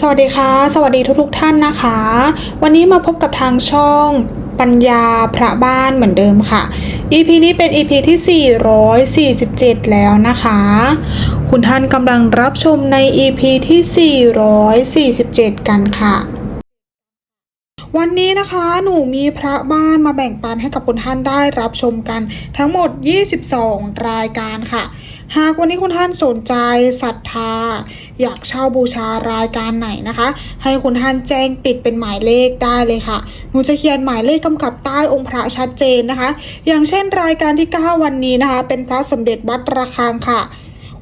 สวัสดีค่ะ สวัสดีทุกๆท่านนะคะ วันนี้มาพบกับทางช่องปัญญาพระบ้านเหมือนเดิมค่ะ EP นี้เป็น EP ที่ 447 แล้วนะคะ คุณท่านกำลังรับชมใน EP ที่ 447 กันค่ะ วันนี้นะคะหนูมีพระบ้านมาแบ่งปันให้กับคุณท่านได้รับชมกันทั้งหมด 22 รายการค่ะ หากวันนี้คุณท่านสนใจศรัทธา อยากเช่าบูชารายการไหนนะคะ ให้คุณท่านแจ้งปิดเป็นหมายเลขได้เลยค่ะ หนูจะเขียนหมายเลขกำกับใต้องค์พระชัดเจนนะคะ อย่างเช่นรายการที่ 9 วันนี้นะคะ เป็นพระสมเด็จวัดระฆังค่ะ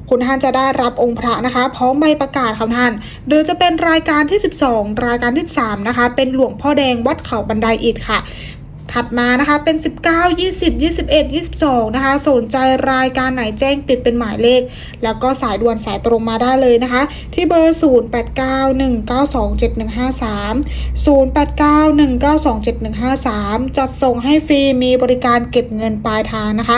คุณท่านจะได้รับองค์พระนะคะ พร้อมใบประกาศค่ะท่าน หรือจะเป็นรายการที่ 12 รายการที่ 3 นะคะ เป็นหลวงพ่อแดงวัดเขาบันไดอิฐค่ะ ถัดมานะคะเป็น 19 20 21 22 นะคะ สนใจรายการไหนแจ้งปิดเป็นหมายเลข แล้วก็สายด่วนสายตรงมาได้เลยนะคะ ที่เบอร์ 0891927153 0891927153 จัดส่งให้ฟรีมีบริการเก็บเงินปลายทางนะคะ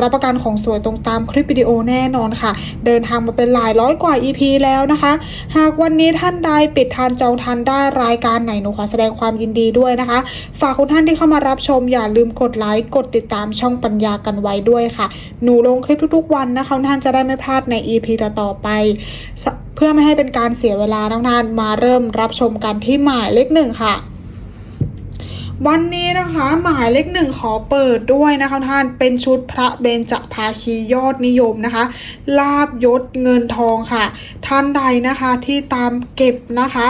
รับประกันของสวยตรงตามคลิปวิดีโอแน่นอนค่ะ เดินทางมาเป็นหลายร้อยกว่า EP แล้วนะคะ หากวันนี้ท่านใดปิดทานจองทันได้รายการไหนหนูขอแสดงความยินดีด้วยนะคะ ฝากคุณท่านที่เข้ามารับชมอย่าลืมกดไลค์ กดติดตามช่องปัญญากันไว้ด้วยค่ะ หนูลงคลิปทุกๆวันนะคะท่านจะได้ไม่พลาดใน EP ต่อๆไป เพื่อไม่ให้เป็นการเสียเวลาน้องท่านมาเริ่มรับชมกันที่หมายเลขหนึ่งค่ะวันนี้นะคะหมายเลขหนึ่งขอเปิดด้วยนะคะท่านเป็นชุดพระเบญจภาคียอดนิยมนะคะ ลาบยศเงินทองค่ะ ท่านใดนะคะที่ตามเก็บนะคะ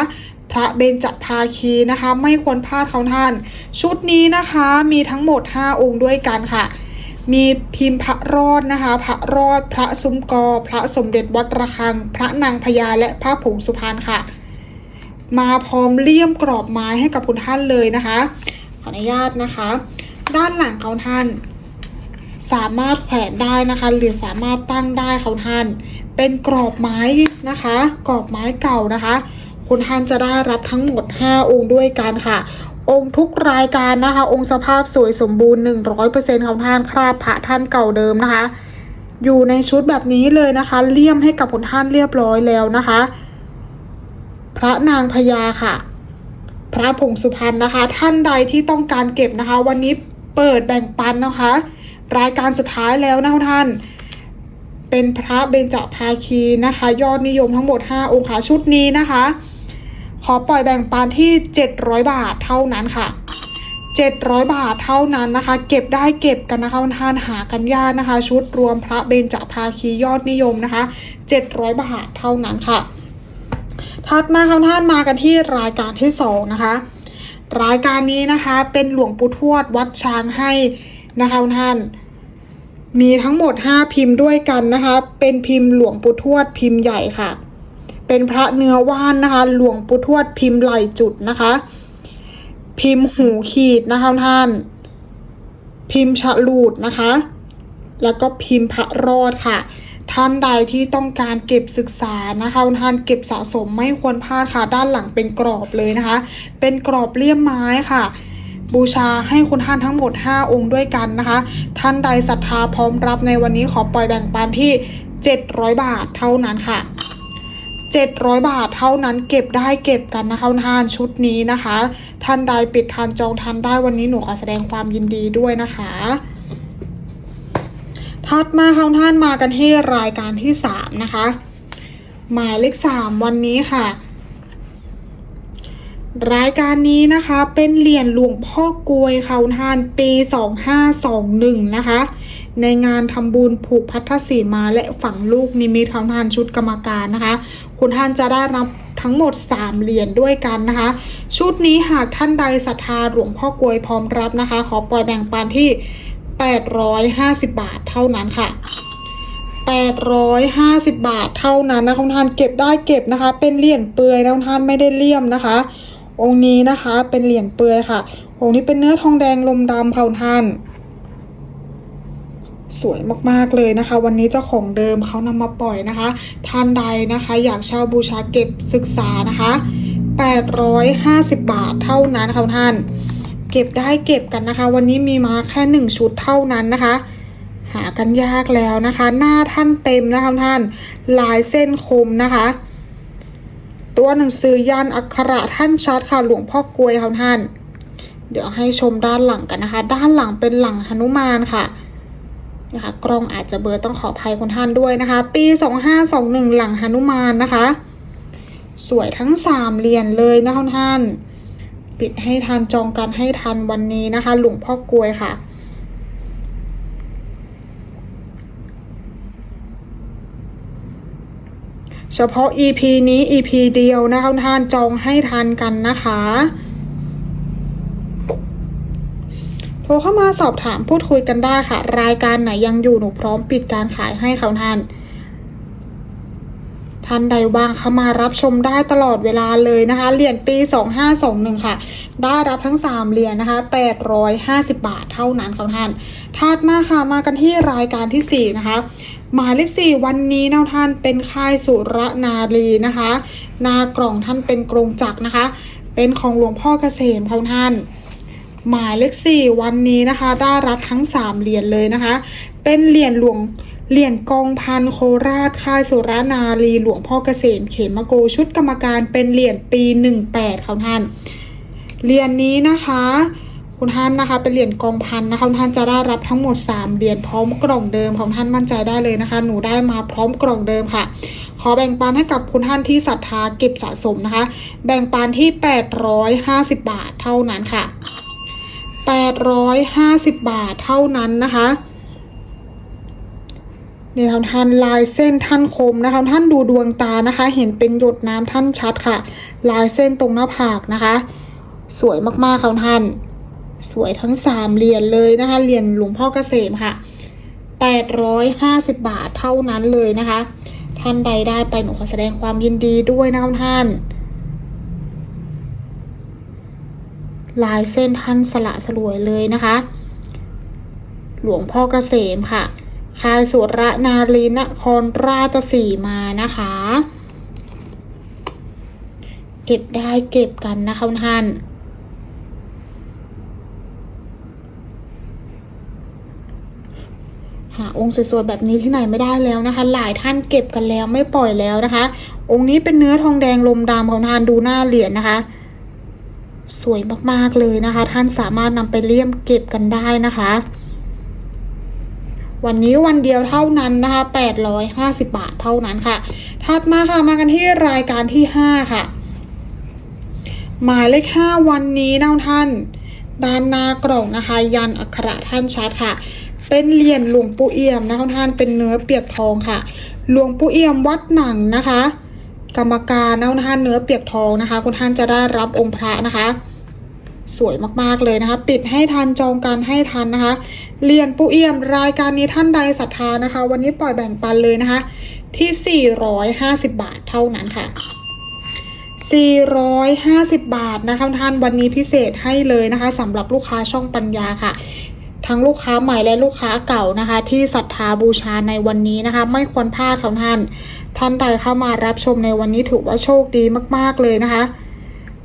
พระเบญจภาคีนะคะ ไม่ควรพลาดของท่าน ชุดนี้นะคะมีทั้งหมด 5 องค์ด้วยกันค่ะ มีพิมพ์พระรอดนะคะ พระรอด พระซุ้มกอ พระสมเด็จวัดระฆัง พระนางพญาและพระผงสุพรรณค่ะ มาพร้อมเลี่ยมกรอบไม้ให้กับคุณท่านเลยนะคะ ขออนุญาตนะคะ ด้านหลังเขาท่าน สามารถแขวนได้นะคะ หรือสามารถตั้งได้เขาท่าน เป็นกรอบไม้นะคะ กรอบไม้เก่านะคะ คุณท่านจะได้รับทั้งหมด 5 องค์ด้วยกันค่ะองค์ทุกรายการนะคะ องค์สภาพสวยสมบูรณ์ 100%ของท่านคราบพระท่านเก่าเดิมนะคะ อยู่ในชุดแบบนี้เลยนะคะ เลี่ยมให้กับคุณท่านเรียบร้อยแล้วนะคะ พระนางพญาค่ะ พระผงสุพรรณนะคะ ท่านใดที่ต้องการเก็บนะคะ วันนี้เปิดแบ่งปันนะคะ รายการสุดท้ายแล้วนะคะท่าน เป็นพระเบญจภาคีนะคะ ยอดนิยมทั้งหมด 5 องค์ค่ะชุดนี้นะคะ ขอปล่อยแบ่งปันที่ 700 บาทเท่านั้นค่ะ 700 บาทเท่านั้นนะคะ เก็บได้เก็บกันนะคะท่านหากันยากนะคะ ชุดรวมพระเบญจภาคียอดนิยมนะคะ 700 บาทเท่านั้นค่ะ ถัดมาครับท่านมากันที่รายการที่สองนะคะ รายการนี้นะคะเป็นหลวงปู่ทวดวัดช้างให้นะคะท่านมีทั้งหมด 5 พิมพ์ด้วยกันนะคะ เป็นพิมพ์หลวงปู่ทวดพิมพ์ใหญ่ค่ะ เป็นพระเนื้อว่านนะคะ หลวงปู่ทวดพิมพ์ไหลจุดนะคะ พิมพ์หูขีดนะคะท่าน พิมพ์ฉลูดนะคะ แล้วก็พิมพ์พระรอดค่ะ ท่านใดที่ต้องการเก็บศึกษานะคะท่านเก็บสะสมไม่ควรพลาดค่ะ ด้านหลังเป็นกรอบเลยนะคะ เป็นกรอบเลี่ยมไม้ค่ะบูชาให้คุณท่านทั้งหมด 5 องค์ด้วยกันนะคะ ท่านใดศรัทธาพร้อมรับในวันนี้ขอปล่อยแบ่งปันที่ 700 บาทเท่านั้นค่ะ 700 บาทเท่านั้นเก็บได้เก็บกันนะคะท่านชุดนี้นะคะ ท่านใดปิดทานจองทานได้วันนี้หนูขอแสดงความยินดีด้วยนะคะถัดมาค่ะท่านมากันที่รายการที่ 3 นะคะ หมายเลข 3 วันนี้ค่ะ รายการนี้นะคะเป็นเหรียญหลวงพ่อกลวยค่ะท่านปี 2521 นะคะ ในงานทำบุญผูกพัทธสีมาและฝังลูกนิมิตของทานชุดกรรมการนะคะ คุณท่านจะได้รับทั้งหมด 3 เหรียญด้วยกันนะคะ ชุดนี้หากท่านใดศรัทธาหลวงพ่อกลวยพร้อมรับนะคะ ขอปล่อยแบ่งปันที่ 850 บาทเท่านั้นค่ะ850 บาทเท่านั้นนะคุณท่านเก็บได้เก็บนะคะ เป็นเหรียญเปลือยนะคุณท่านไม่ได้เลี่ยมนะคะ องค์นี้นะคะ เป็นเหรียญเปลือยค่ะ องค์นี้เป็นเนื้อทองแดงลมดำค่ะคุณท่าน สวยมากๆเลยนะคะ วันนี้เจ้าของเดิมเขานำมาปล่อยนะคะ ท่านใดนะคะ อยากเช่าบูชาเก็บศึกษานะคะ 850 บาทเท่านั้นค่ะคุณท่าน เก็บได้เก็บกันนะคะ วันนี้มีมาแค่หนึ่งชุดเท่านั้นนะคะหากันยากแล้วนะคะ หน้าท่านเต็มนะคะท่าน ลายเส้นคมนะคะ ตัวหนังสือยันอักขระท่านชัดค่ะหลวงพ่อกลวยค่ะท่าน เดี๋ยวให้ชมด้านหลังกันนะคะ ด้านหลังเป็นหลังหนุมานค่ะนะคะกล้องอาจจะเบอร์ต้องขออภัยคุณท่านด้วยนะคะ ปี 2521 หลังหนุมานนะคะ สวยทั้งสามเหรียญเลยนะคุณท่าน ปิดให้ทันจองกันให้ทันวันนี้นะคะ หลวงพ่อกลวยค่ะ เฉพาะ EP นี้ EP เดียวนะคะท่านจองให้ทันกันนะคะโทรเข้ามาสอบถามพูดคุยกันได้ค่ะ รายการไหนยังอยู่หนูพร้อมปิดการขายให้ค่ะท่านท่านใดว่างเข้ามารับชมได้ตลอดเวลาเลยนะคะ เหรียญปี 2521 ค่ะ ได้รับทั้ง 3 เหรียญนะคะ 850 บาทเท่านั้นค่ะท่าน ถัดมาค่ะ มากันที่รายการทีสี่4 นะคะ หมายเลข4วันนี้นะท่านเป็นค่ายสุรนารีนะคะนากล่องท่านเป็นกรงจักรนะคะ เป็นของหลวงพ่อเกษมค่ะท่าน หมายเลขสี่วันนี้นะคะ ได้รับทั้งสามเหรียญเลยนะคะ เป็นเหรียญหลวงเหรียญกองพันโคราชค่ายสุรนารีหลวงพ่อเกษมเขมโกชุดกรรมการเป็นเหรียญปีหนึ่งแปดค่ะท่านเหรียญนี้นะคะ คุณท่านนะคะ เป็นเหรียญกองพันนะคะคุณท่านจะได้รับทั้งหมด 3เหรียญพร้อมกล่องเดิมของท่านมั่นใจได้เลยนะคะ หนูได้มาพร้อมกล่องเดิมค่ะ ขอแบ่งปันให้กับคุณท่านที่ศรัทธาเก็บสะสมนะคะ แบ่งปันที่ 850 บาทเท่านั้นค่ะ 850 บาทเท่านั้นนะคะนี่ค่ะท่านลายเส้นท่านคมนะคะท่านดูดวงตานะคะ เห็นเป็นหยดน้ำท่านชัดค่ะ ลายเส้นตรงหน้าผากนะคะ สวยมากๆค่ะท่าน สวยทั้งสามเหรียญเลยนะคะเหรียญหลวงพ่อเกษมค่ะ850บาทเท่านั้นเลยนะคะ ท่านใดได้ไปหนูขอแสดงความยินดีด้วยนะคะท่าน ลายเส้นท่านสละสลวยเลยนะคะ หลวงพ่อเกษมค่ะคายสุรนารีนครราชสีมานะคะ เก็บได้เก็บกันนะคะท่าน หาองค์สวยๆแบบนี้ที่ไหนไม่ได้แล้วนะคะ หลายท่านเก็บกันแล้วไม่ปล่อยแล้วนะคะ องค์นี้เป็นเนื้อทองแดงลมดำของทานดูหน้าเหรียญนะคะ สวยมากๆเลยนะคะ ท่านสามารถนำไปเลี่ยมเก็บกันได้นะคะ วันนี้วันเดียวเท่านั้นนะคะ850 บาทเท่านั้นค่ะ ถัดมาค่ะมากันที่รายการที่ 5 ค่ะ หมายเลข5วันนี้นะท่านด้านหน้ากล่องนะคะ ยันอักขระท่านชัดค่ะ เป็นเหรียญหลวงปู่เอี่ยมนะคะท่านเป็นเนื้อเปียกทองค่ะ หลวงปู่เอี่ยมวัดหนังนะคะ กรรมการนะท่านเนื้อเปียกทองนะคะ คุณท่านจะได้รับองค์พระนะคะ สวยมากๆเลยนะคะ ปิดให้ทันจองการให้ทันนะคะเหรียญปู่เอี่ยมรายการนี้ท่านใดศรัทธานะคะ วันนี้ปล่อยแบ่งปันเลยนะคะ ที่ 450 บาทเท่านั้นค่ะ450 บาทนะคะท่านวันนี้พิเศษให้เลยนะคะสำหรับลูกค้าช่องปัญญาค่ะ ทั้งลูกค้าใหม่และลูกค้าเก่านะคะ ที่ศรัทธาบูชาในวันนี้นะคะ ไม่ควรพลาดค่ะท่าน ท่านใดเข้ามารับชมในวันนี้ถือว่าโชคดีมาก ๆเลยนะคะ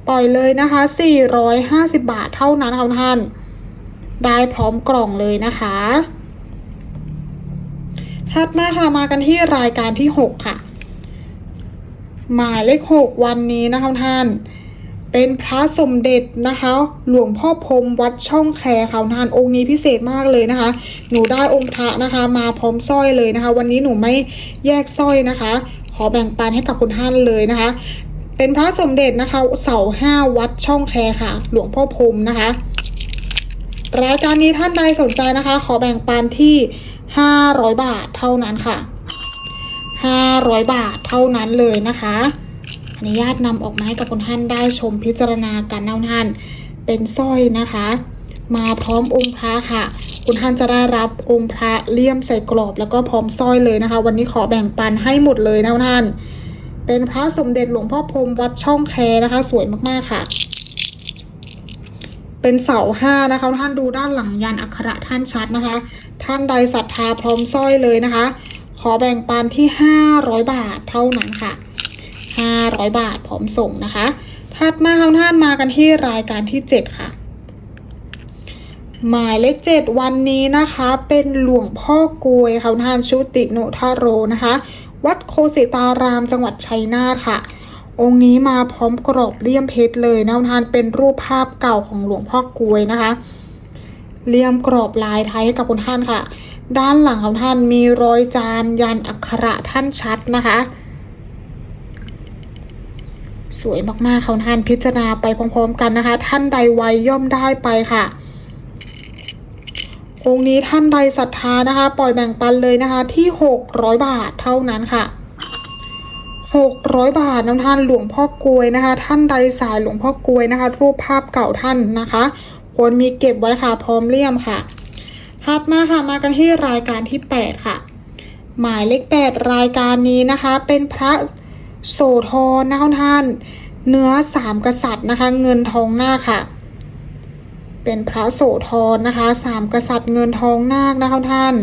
ปล่อยเลยนะคะ 450 บาทเท่านั้นค่ะท่าน ได้พร้อมกล่องเลยนะคะถัดมาค่ะมากันที่รายการที่ 6 ค่ะ หมายเลข 6 วันนี้นะคะท่าน เป็นพระสมเด็จนะคะ หลวงพ่อพรมวัดช่องแคร์ค่ะท่านองค์นี้พิเศษมากเลยนะคะ หนูได้องค์พระนะคะ มาพร้อมสร้อยเลยนะคะ วันนี้หนูไม่แยกสร้อยนะคะ ขอแบ่งปันให้กับคุณท่านเลยนะคะ เป็นพระสมเด็จนะคะ เสาห้าวัดช่องแคร์ค่ะ หลวงพ่อพรมนะคะรายการนี้ท่านใดสนใจนะคะ ขอแบ่งปันที่ 500 บาทเท่านั้นค่ะ 500 บาทเท่านั้นเลยนะคะ นุญาตนำออกมาให้กับคุณท่านได้ชมพิจารณากันนะท่าน เป็นสร้อยนะคะ มาพร้อมองค์พระค่ะ คุณท่านจะได้รับองค์พระเลี่ยมใส่กรอบแล้วก็พร้อมสร้อยเลยนะคะ วันนี้ขอแบ่งปันให้หมดเลยนะท่าน เป็นพระสมเด็จหลวงพ่อพรมวัดช่องแคนะคะ สวยมากๆค่ะ เป็นเสาห้านะคะท่านดูด้านหลังยันอักขระท่านชัดนะคะ ท่านใดศรัทธาพร้อมสร้อยเลยนะคะ ขอแบ่งปันที่ 500 บาทเท่านั้นค่ะ 500 บาทพร้อมส่งนะคะถัดมาค่ะท่านมากันที่รายการที่ 7 ค่ะ หมายเลขเจ็ดวันนี้นะคะ เป็นหลวงพ่อกลวยค่ะท่านชุติโนทาโรนะคะ วัดโคสิตารามจังหวัดชัยนาทค่ะ องค์นี้มาพร้อมกรอบเลี่ยมเพชรเลยนะท่านเป็นรูปภาพเก่าของหลวงพ่อกลวยนะคะเลี่ยมกรอบลายไทยให้กับคุณท่านค่ะ ด้านหลังของท่านมีรอยจานยันอักขระท่านชัดนะคะ สวยมากๆค่ะท่านพิจารณาไปพร้อม ๆ กันนะคะ ท่านใดไวย่อมได้ไปค่ะองค์นี้ท่านใดศรัทธานะคะ ปล่อยแบ่งปันเลยนะคะ ที่600บาทเท่านั้นค่ะ600บาทน้ำท่านหลวงพ่อกลวยนะคะ ท่านใดสายหลวงพ่อกลวยนะคะ รูปภาพเก่าท่านนะคะควรมีเก็บไว้ค่ะพร้อมเลี่ยมค่ะถัดมาค่ะมากันที่รายการที่8ค่ะ หมายเลข8รายการนี้นะคะ เป็นพระ โสธรนะคะท่าน เนื้อสามกษัตริย์นะคะ เงินทองหน้าคค่ะ เป็นพระโสธรนะคะสามกษัตริย์เงินทองนาคนะคะท่าน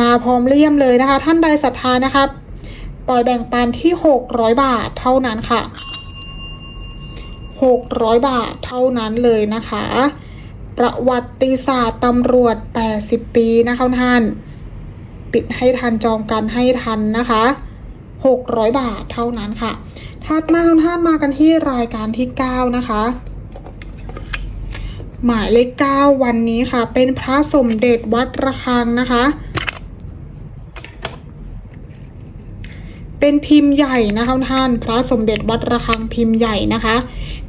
มาพร้อมเลี่ยมเลยนะคะ ท่านใดศรัทธานะคะปล่อยแบ่งปันที่600บาทเท่านั้นค่ะ600บาทเท่านั้นเลยนะคะ ประวัติศาสตร์ตำรวจ80ปีนะคะท่าน ปิดให้ทันจองกันให้ทันนะคะ 600 บาทเท่านั้นค่ะถัดมาท่านมากันที่รายการที่ 9 นะคะ หมายเลข9วันนี้ค่ะ เป็นพระสมเด็จวัดระฆังนะคะ เป็นพิมพ์ใหญ่นะคะท่าน พระสมเด็จวัดระฆังพิมพ์ใหญ่นะคะ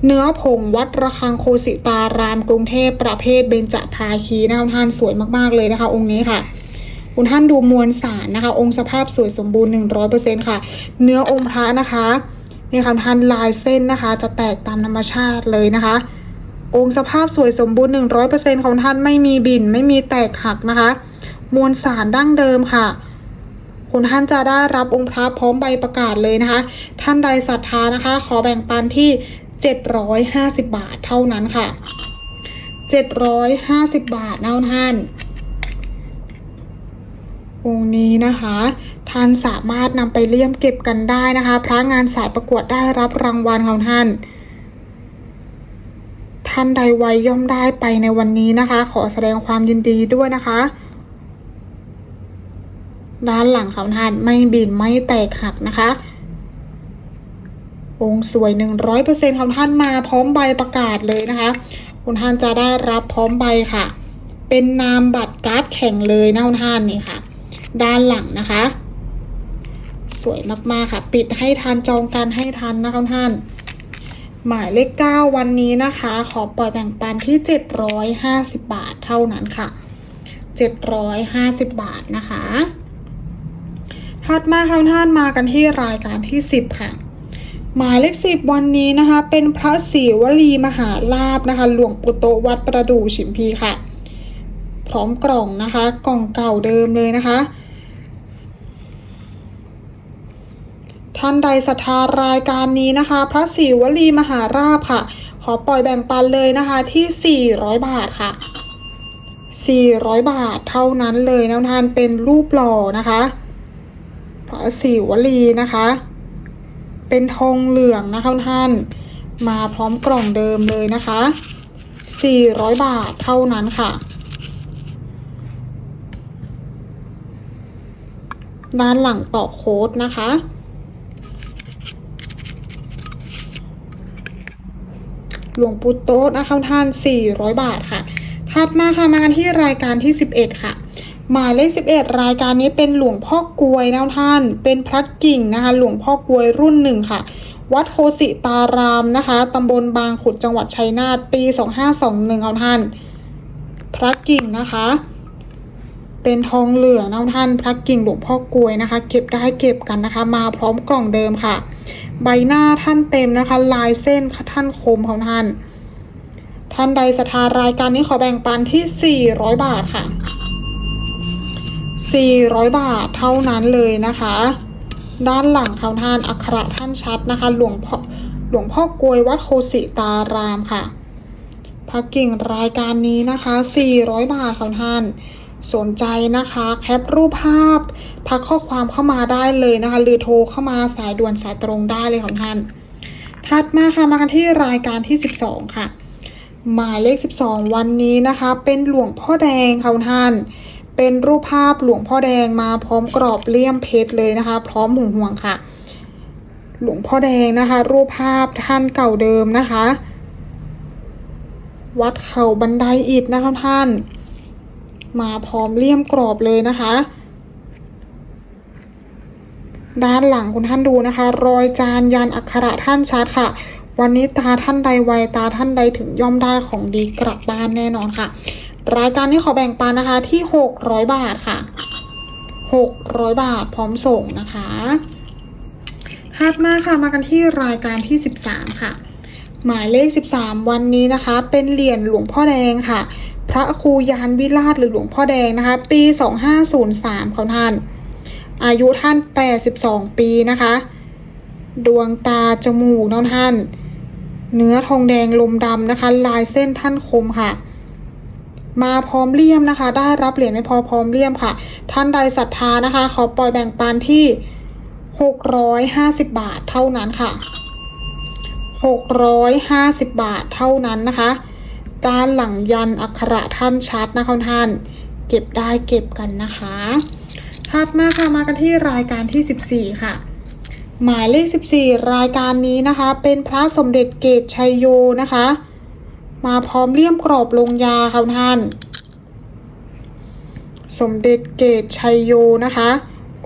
เนื้อผงวัดระฆังโคสิตารามกรุงเทพประเภทเบญจภาคีนะคะท่านสวยมากๆเลยนะคะ องค์นี้ค่ะ คุณท่านดูมวลสารนะคะ องค์สภาพสวยสมบูรณ์ 100%ค่ะ เนื้อองค์พระนะคะนี่ค่ะท่านลายเส้นนะคะ จะแตกตามธรรมชาติเลยนะคะ องค์สภาพสวยสมบูรณ์ 100%ของท่านไม่มีบินไม่มีแตกหักนะคะ มวลสารดั้งเดิมค่ะคุณท่านจะได้รับองค์พระพร้อมใบประกาศเลยนะคะ ท่านใดศรัทธานะคะ ขอแบ่งปันที่ 750 บาทเท่านั้นค่ะ 750 บาทนะท่าน องค์นี้นะคะ ท่านสามารถนำไปเลี่ยมเก็บกันได้นะคะ พระงานสายประกวดได้รับรางวัลของท่าน ท่านใดไวย่อมได้ไปในวันนี้นะคะ ขอแสดงความยินดีด้วยนะคะ ด้านหลังของท่านไม่บินไม่แตกหักนะคะองค์สวย 100%ของท่านมาพร้อมใบประกาศเลยนะคะ คุณท่านจะได้รับพร้อมใบค่ะ เป็นนามบัตรการ์ดแข่งเลยนะคุณท่านนี่ค่ะ ด้านหลังนะคะ สวยมากๆค่ะ ปิดให้ทันจองกันให้ทันนะคะท่าน หมายเลขเก้าวันนี้นะคะ ขอปล่อยแบ่งปันที่750บาทเท่านั้นค่ะ750บาทนะคะถัดมาค่ะท่านมากันที่รายการที่10ค่ะหมายเลขสิบวันนี้นะคะ เป็นพระศรีวลีมหาลาบนะคะ หลวงปู่โตวัดประดู่ฉิมพีค่ะ พร้อมกล่องนะคะ กล่องเก่าเดิมเลยนะคะ ท่านใดศรัทธารายการนี้นะคะ พระศรีวลีมหาราบค่ะ ขอปล่อยแบ่งปันเลยนะคะที่ 400 บาทค่ะ 400 บาทเท่านั้นเลยนะท่านเป็นรูปหล่อนะคะ พระศรีวลีนะคะ เป็นทองเหลืองนะคะท่านมาพร้อมกล่องเดิมเลยนะคะ 400 บาทเท่านั้นค่ะด้านหลังต่อโค้ดนะคะ หลวงปู่โต๊ะนะคะท่าน 400 บาทค่ะ ถัดมาค่ะมากันที่รายการที่ 11 ค่ะ หมายเลข 11 รายการนี้เป็นหลวงพ่อกลวยนะท่าน เป็นพระกิ่งนะคะหลวงพ่อกลวยรุ่นหนึ่งค่ะ วัดโคสิตารามนะคะตำบลบางขุดจังหวัดชัยนาทปี 2521เอาท่าน พระกิ่งนะคะ เป็นทองเหลืองนะท่านพระกิ่งหลวงพ่อกลวยนะคะ เก็บได้เก็บกันนะคะ มาพร้อมกล่องเดิมค่ะ ใบหน้าท่านเต็มนะคะ ลายเส้นท่านคมของท่าน ท่านใดศรัทธารายการนี้ขอแบ่งปันที่ 400 บาทค่ะ 400 บาทเท่านั้นเลยนะคะ ด้านหลังของท่านอักขระท่านชัดนะคะ หลวงพ่อหลวงพ่อกลวยวัดโคสิตารามค่ะพักกิ่งรายการนี้นะคะ 400 บาทของท่าน สนใจนะคะ แคปรูปภาพ ทักข้อความเข้ามาได้เลยนะคะ หรือโทรเข้ามาสายด่วนสายตรงได้เลยของท่าน ถัดมาค่ะมากันที่รายการที่ 12 ค่ะ หมายเลข 12 วันนี้นะคะ เป็นหลวงพ่อแดงค่ะท่าน เป็นรูปภาพหลวงพ่อแดงมาพร้อมกรอบเลี่ยมเพชรเลยนะคะ พร้อมห่วงห่วงค่ะ หลวงพ่อแดงนะคะ รูปภาพท่านเก่าเดิมนะคะ วัดเขาบันไดอิฐนะคะท่าน มาพร้อมเลี่ยมกรอบเลยนะคะ ด้านหลังคุณท่านดูนะคะ รอยจานยันอักขระท่านชัดค่ะ วันนี้ตาท่านใดไวตาท่านใดถึงย่อมได้ของดีกลับบ้านแน่นอนค่ะ รายการนี้ขอแบ่งปันนะคะที่ 600 บาทค่ะ 600 บาทพร้อมส่งนะคะถัดมาค่ะมากันที่รายการที่ 13 ค่ะ หมายเลข 13 วันนี้นะคะ เป็นเหรียญหลวงพ่อแดงค่ะ พระครูยานวิราชหรือหลวงพ่อแดงนะคะ ปี 2503ของท่าน อายุท่าน 82 ปีนะคะ ดวงตาจมูกน้องท่าน เนื้อทองแดงลมดำนะคะ ลายเส้นท่านคมค่ะ มาพร้อมเลี่ยมนะคะ ได้รับเหรียญไม่พอพร้อมเลี่ยมค่ะ ท่านใดศรัทธานะคะ ขอปล่อยแบ่งปันที่ 650 บาทเท่านั้นค่ะ 650 บาทเท่านั้นนะคะ ด้านหลังยันอักขระท่านชัดนะคะท่าน เก็บได้เก็บกันนะคะถัดมาค่ะมากันที่รายการที่ 14 ค่ะ หมายเลข 14 รายการนี้นะคะ เป็นพระสมเด็จเกตชัยโยนะคะ มาพร้อมเลี่ยมกรอบลงยาค่ะท่าน สมเด็จเกตชัยโยนะคะ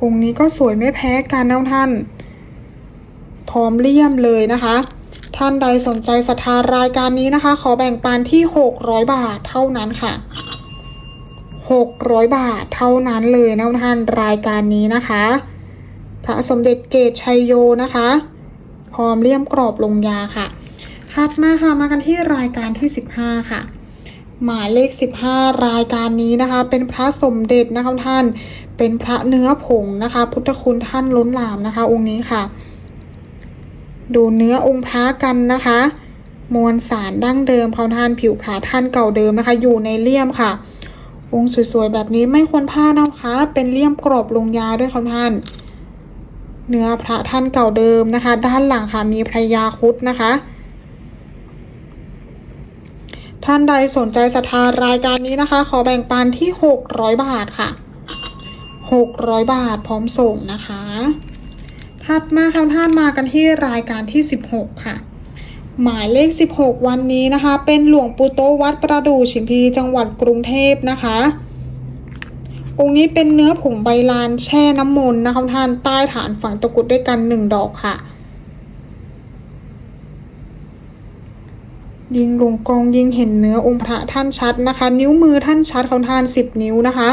องค์นี้ก็สวยไม่แพ้กันนะท่าน พร้อมเลี่ยมเลยนะคะ ท่านใดสนใจศรัทธารายการนี้นะคะ ขอแบ่งปันที่ 600 บาทเท่านั้นค่ะ 600 บาทเท่านั้นเลยนะท่านรายการนี้นะคะ พระสมเด็จเกตชัยโยนะคะพร้อมเลี่ยมกรอบลงยาค่ะถัดมาค่ะมากันที่รายการที่ 15 ค่ะ หมายเลข 15 รายการนี้นะคะ เป็นพระสมเด็จนะคะท่านเป็นพระเนื้อผงนะคะ พุทธคุณท่านล้นหลามนะคะ องค์นี้ค่ะ ดูเนื้อองค์พระกันนะคะ มวลสารดั้งเดิมเขาท่านผิวผาท่านเก่าเดิมนะคะ อยู่ในเลี่ยมค่ะ องค์สวยๆแบบนี้ไม่ควรพลาดนะคะ เป็นเลี่ยมกรอบลงยาด้วยค่ะท่าน เนื้อพระท่านเก่าเดิมนะคะ ด้านหลังค่ะมีพระยาคุดนะคะท่านใดสนใจศรัทธารายการนี้นะคะ ขอแบ่งปันที่ 600 บาทค่ะ 600 บาทพร้อมส่งนะคะ ถัดมาค่ะท่านมากันที่รายการที่ 16 ค่ะ หมายเลข 16 วันนี้นะคะ เป็นหลวงปู่โตวัดประดู่ชิมพีจังหวัดกรุงเทพนะคะ องค์นี้เป็นเนื้อผงใบลานแช่น้ำมนต์นะคะท่านใต้ฐานฝังตะกุดด้วยกันหนึ่งดอกค่ะ ยิงลงกองยิงเห็นเนื้อองค์พระท่านชัดนะคะ นิ้วมือท่านชัดของท่านสิบนิ้วนะคะ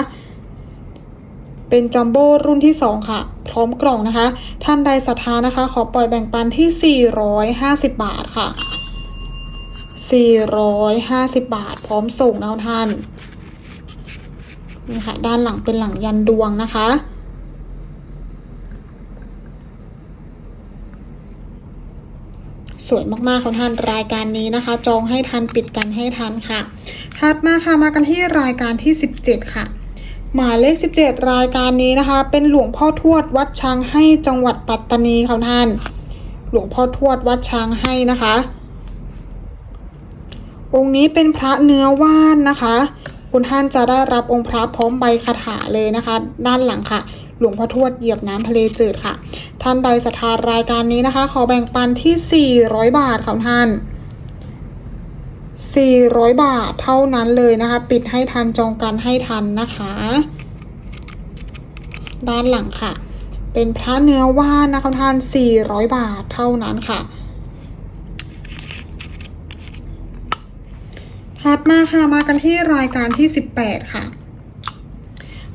เป็นจัมโบ้รุ่นที่สองค่ะ พร้อมกล่องนะคะ ท่านใดศรัทธานะคะ ขอปล่อยแบ่งปันที่ 450 บาทค่ะ 450 บาท พร้อมส่งนะท่านนี่ค่ะ ด้านหลังเป็นหลังยันดวงนะคะสวยมากๆของท่านรายการนี้นะคะ จองให้ทันปิดกันให้ทันค่ะถัดมาค่ะมากันที่รายการที่ 17 ค่ะ หมายเลข 17 รายการนี้นะคะ เป็นหลวงพ่อทวดวัดช้างให้จังหวัดปัตตานีค่ะท่าน หลวงพ่อทวดวัดช้างให้นะคะ องค์นี้เป็นพระเนื้อว่านนะคะ คุณท่านจะได้รับองค์พระพร้อมใบคาถาเลยนะคะ ด้านหลังค่ะ หลวงพ่อทวดเหยียบน้ำทะเลจืดค่ะ ท่านใดศรัทธารายการนี้นะคะ ขอแบ่งปันที่ 400 บาทค่ะท่าน 400 บาทเท่านั้นเลยนะคะ ปิดให้ทันจองกันให้ทันนะคะ ด้านหลังค่ะ เป็นพระเนื้อว่านนะคะท่าน 400 บาทเท่านั้นค่ะถัดมาค่ะมากันที่รายการที่ 18 ค่ะ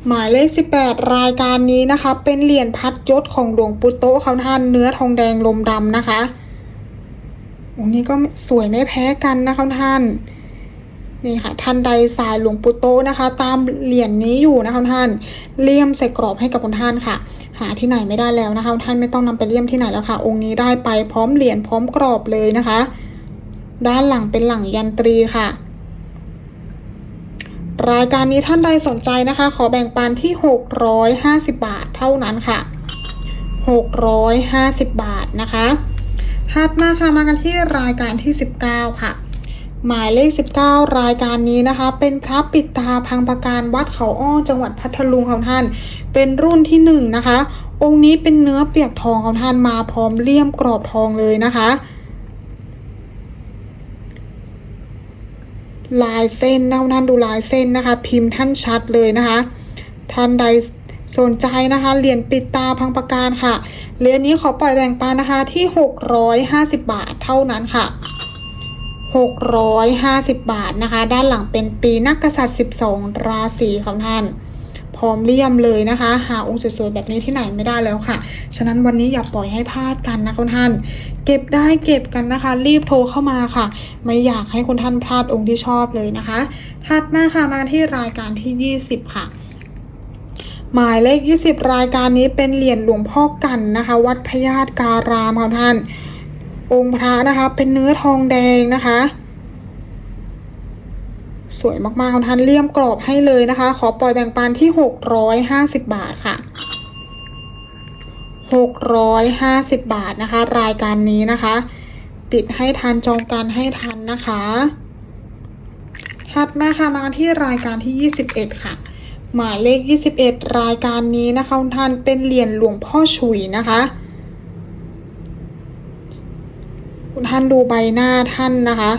หมายเลข 18 รายการนี้นะคะ เป็นเหรียญพัดยศของหลวงปู่โตเขาท่านเนื้อทองแดงลมดำนะคะ องค์นี้ก็สวยไม่แพ้กันนะคะท่าน นี่ค่ะท่านใดสายหลวงปู่โตนะคะ ตามเหรียญนี้อยู่นะคะท่าน เลี่ยมใส่กรอบให้กับคุณท่านค่ะ หาที่ไหนไม่ได้แล้วนะคะท่านไม่ต้องนำไปเลี่ยมที่ไหนแล้วค่ะ องค์นี้ได้ไปพร้อมเหรียญพร้อมกรอบเลยนะคะ ด้านหลังเป็นหลังยันตรีค่ะรายการนี้ท่านใดสนใจนะคะ ขอแบ่งปันที่ 650 บาทเท่านั้นค่ะ 650 บาทนะคะ ถัดมาค่ะมากันที่รายการที่ 19 ค่ะ หมายเลข 19 รายการนี้นะคะ เป็นพระปิดตาพังประการวัดเขาอ้อจังหวัดพัทลุงของท่าน เป็นรุ่นที่1นะคะ องค์นี้เป็นเนื้อเปียกทองของท่านมาพร้อมเลี่ยมกรอบทองเลยนะคะ ลายเส้นนะท่านดูลายเส้นนะคะ พิมพ์ท่านชัดเลยนะคะ ท่านใด สนใจนะคะเหรียญปิดตาพังประการค่ะเหรียญนี้ขอปล่อยแบ่งปันนะคะที่ 650 บาทเท่านั้นค่ะ 650 บาทนะคะ ด้านหลังเป็นปีนักกษัตริย์ 12 ราศีของท่านพร้อมเลี่ยมเลยนะคะ หาองค์สวยๆแบบนี้ที่ไหนไม่ได้แล้วค่ะ ฉะนั้นวันนี้อย่าปล่อยให้พลาดกันนะคุณท่าน เก็บได้เก็บกันนะคะ รีบโทรเข้ามาค่ะ ไม่อยากให้คุณท่านพลาดองค์ที่ชอบเลยนะคะ ถัดมาค่ะมาที่รายการที่ 20 ค่ะ หมายเลข 20 รายการนี้เป็นเหรียญหลวงพ่อกันนะคะ วัดพญาตการามค่ะท่าน องค์พระนะคะ เป็นเนื้อทองแดงนะคะ สวยมากๆค่ะท่านเลี่ยมกรอบให้เลยนะคะ ขอปล่อยแบ่งปันที่ 650 บาทค่ะ 650 บาทนะคะ รายการนี้นะคะ ปิดให้ทันจองกันให้ทันนะคะถัดมาค่ะมาที่รายการที่ 21 ค่ะ หมายเลข 21 รายการนี้นะคะคุณท่านเป็นเหรียญหลวงพ่อฉุยนะคะ คุณท่านดูใบหน้าท่านนะคะ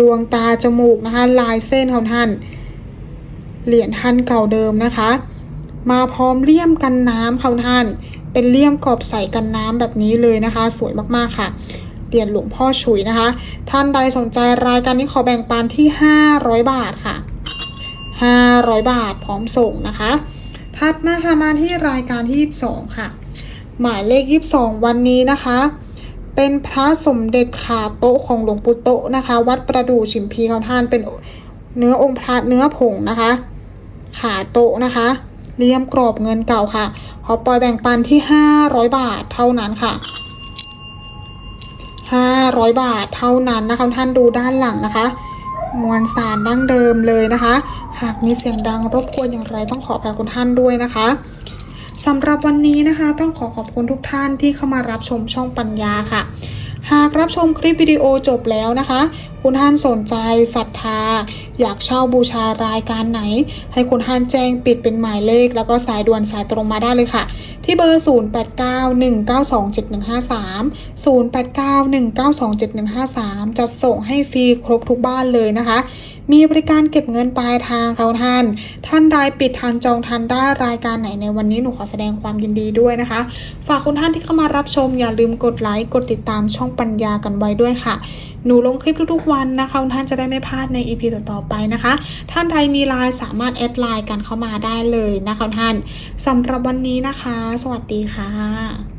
ดวงตาจมูกนะคะ ลายเส้นของท่าน เหรียญท่านเก่าเดิมนะคะ มาพร้อมเลี่ยมกันน้ำค่ะคุณท่าน เป็นเลี่ยมกรอบใสกันน้ำแบบนี้เลยนะคะ สวยมากๆค่ะเหรียญหลวงพ่อฉุยนะคะ ท่านใดสนใจรายการนี้ขอแบ่งปันที่ 500 บาทค่ะ 500 บาทพร้อมส่งนะคะ ถัดมาค่ะมาที่รายการที่ 22 ค่ะ หมายเลข 22 วันนี้นะคะ เป็นพระสมเด็จขาโต๊ะของหลวงปู่โตะนะคะ วัดประดู่ชิมพีเขาท่านเป็นเนื้อองค์พระเนื้อผงนะคะ ขาโต๊ะนะคะเลี่ยมกรอบเงินเก่าค่ะขอปล่อยแบ่งปันที่ 500 บาทเท่านั้นค่ะ 500 บาทเท่านั้นนะคะท่านดูด้านหลังนะคะ มวลสารดั้งเดิมเลยนะคะ หากมีเสียงดังรบกวนอย่างไรต้องขออภัยคุณท่านด้วยนะคะสำหรับวันนี้นะคะ ต้องขอขอบคุณทุกท่านที่เข้ามารับชมช่องปัญญาค่ะ หากรับชมคลิปวิดีโอจบแล้วนะคะ คุณท่านสนใจศรัทธา อยากเช่าบูชารายการไหน ให้คุณท่านแจ้งปิดเป็นหมายเลข แล้วก็สายด่วนสายตรงมาได้เลยค่ะ ที่เบอร์ 0891927153 0891927153จะส่งให้ฟรีครบทุกบ้านเลยนะคะ มีบริการเก็บเงินปลายทางค่ะท่าน ท่านใดปิดทันจองทันได้รายการไหนในวันนี้หนูขอแสดงความยินดีด้วยนะคะ ฝากคุณท่านที่เข้ามารับชมอย่าลืมกดไลค์กดติดตามช่องปัญญากันไว้ด้วยค่ะ หนูลงคลิปทุกๆวันนะคะคุณท่านจะได้ไม่พลาดใน EP ต่อๆไปนะคะ ท่านใดมีไลน์สามารถแอดไลน์กันเข้ามาได้เลยนะคะท่านสำหรับวันนี้นะคะ สวัสดีค่ะ